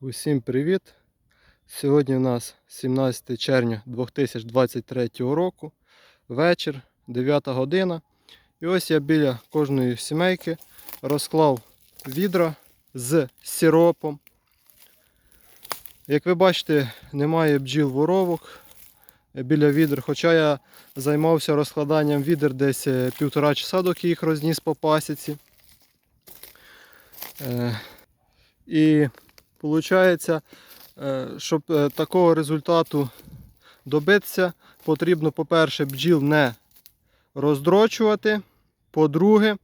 Усім привіт! Сьогодні у нас 17 червня 2023 року, вечір, 9 година. І ось я біля кожної сімейки розклав відра з сиропом. Як ви бачите, немає бджіл воровок біля відер, хоча я займався розкладанням відер десь е, півтора часа, доки їх розніс по пасіці. Е, І Получається, е, щоб е, такого результату добитися, потрібно, по-перше, бджіл не роздрочувати. По-друге,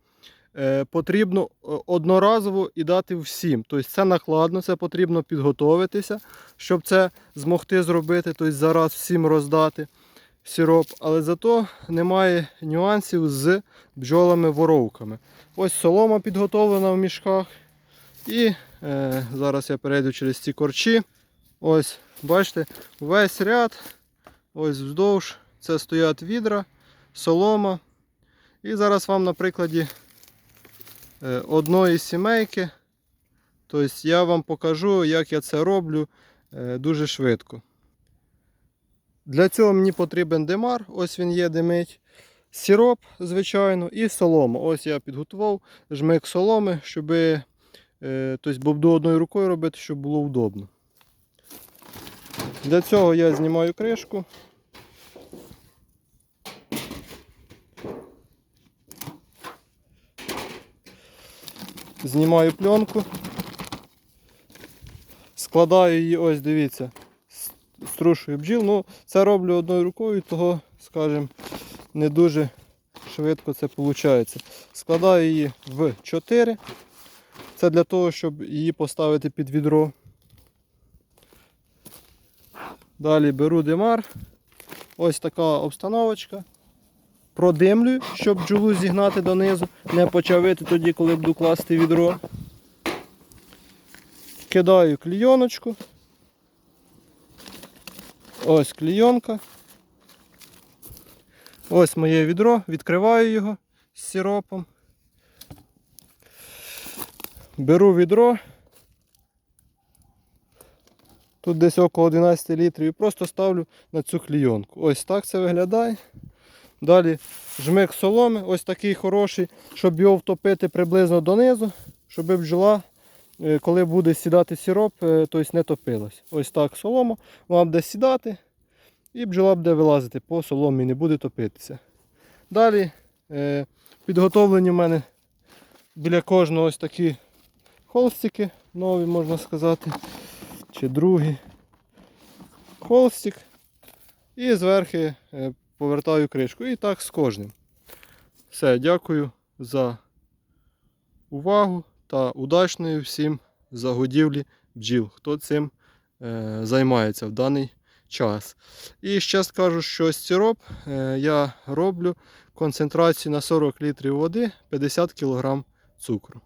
е, потрібно одноразово і дати всім. Тобто це накладно, це потрібно підготовитися, щоб це змогти зробити, тобто зараз всім роздати сироп. Але зато немає нюансів з бджолами-воровками. Ось солома підготовлена в мішках. І зараз я перейду через ці корчі. Ось, бачите, весь ряд, ось вздовж, це стоять відра, солома. І зараз вам на прикладі е, одної сімейки. Тобто я вам покажу, як я це роблю е, дуже швидко. Для цього мені потрібен демар, ось він є димить. Сироп, звичайно, і солома. Ось я підготував жмик соломи, щоби Е, Тобто бобду одною рукою робити, щоб було удобно. Для цього я знімаю кришку. Знімаю пленку. Складаю її, ось дивіться, струшую бджіл. Ну, це роблю одною рукою, того, скажімо, не дуже швидко це виходить. Складаю її в 4. Це для того, щоб її поставити під відро. Далі беру димар. Ось така обстановочка. Продимлюю, щоб бджолу зігнати донизу, не почавити тоді, коли буду класти відро. Кидаю клійоночку. Ось клійонка. Ось моє відро, відкриваю його з сиропом. Беру відро. Тут десь около 12 літрів і просто ставлю на цю клійонку. Ось так це виглядає. Далі жмик соломи, ось такий хороший, щоб його втопити приблизно донизу, щоб бджола, е, коли буде сідати сироп, тобто не топилась. Ось так солома, вона буде сідати і бджола буде вилазити по соломі, не буде топитися. Далі е, підготовлені в мене біля кожного ось такі холстики нові, можна сказати, чи другі. Холстик. І зверху е, повертаю кришку. І так з кожним. Все, дякую за увагу та удачної всім загодівлі бджіл, хто цим е, займається в даний час. І ще скажу, що сироп е, я роблю концентрацію на 40 літрів води 50 кг цукру.